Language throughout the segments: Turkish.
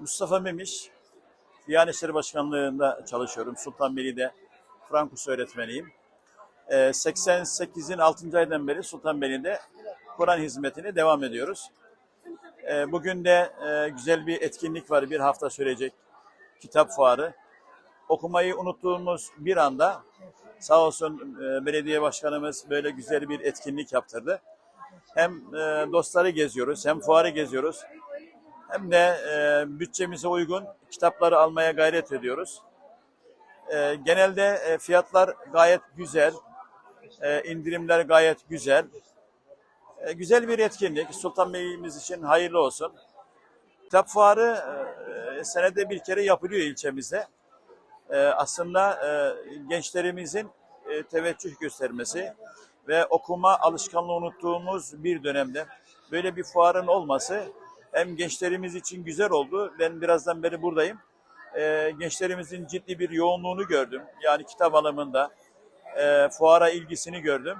Mustafa Memiş, Diyanet İşleri Başkanlığı'nda çalışıyorum. Sultanbeyli'de Frankus öğretmeniyim. Ee, 88'in 6. aydan beri Sultanbeyli'de Kur'an hizmetine devam ediyoruz. Ee, bugün de e, güzel bir etkinlik var, bir hafta sürecek kitap fuarı. Okumayı unuttuğumuz bir anda sağ olsun e, belediye başkanımız böyle güzel bir etkinlik yaptırdı. Hem e, dostları geziyoruz, hem fuarı geziyoruz hem de e, bütçemize uygun kitapları almaya gayret ediyoruz. E, genelde e, fiyatlar gayet güzel, e, indirimler gayet güzel. E, güzel bir etkinlik, Sultanbeyli'miz için hayırlı olsun. Kitap fuarı e, senede bir kere yapılıyor ilçemizde. E, aslında e, gençlerimizin e, teveccüh göstermesi ve okuma alışkanlığı unuttuğumuz bir dönemde böyle bir fuarın olması hem gençlerimiz için güzel oldu. Ben birazdan beri buradayım. Ee, gençlerimizin ciddi bir yoğunluğunu gördüm. Yani kitap alımında e, fuara ilgisini gördüm.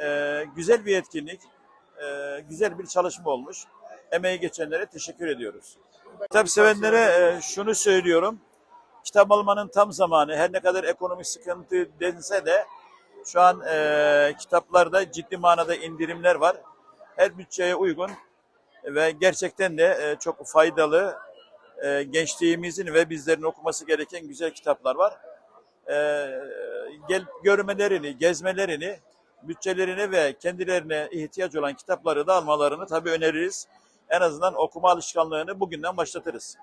Ee, güzel bir etkinlik, e, güzel bir çalışma olmuş. Emeği geçenlere teşekkür ediyoruz. Kitap sevenlere e, şunu söylüyorum. Kitap almanın tam zamanı. Her ne kadar ekonomik sıkıntı dense de şu an e, kitaplarda ciddi manada indirimler var. Her bütçeye uygun ve gerçekten de e, çok faydalı e, gençliğimizin ve bizlerin okuması gereken güzel kitaplar var. E, gel görmelerini, gezmelerini, bütçelerini ve kendilerine ihtiyaç olan kitapları da almalarını tabii öneririz. En azından okuma alışkanlığını bugünden başlatırız.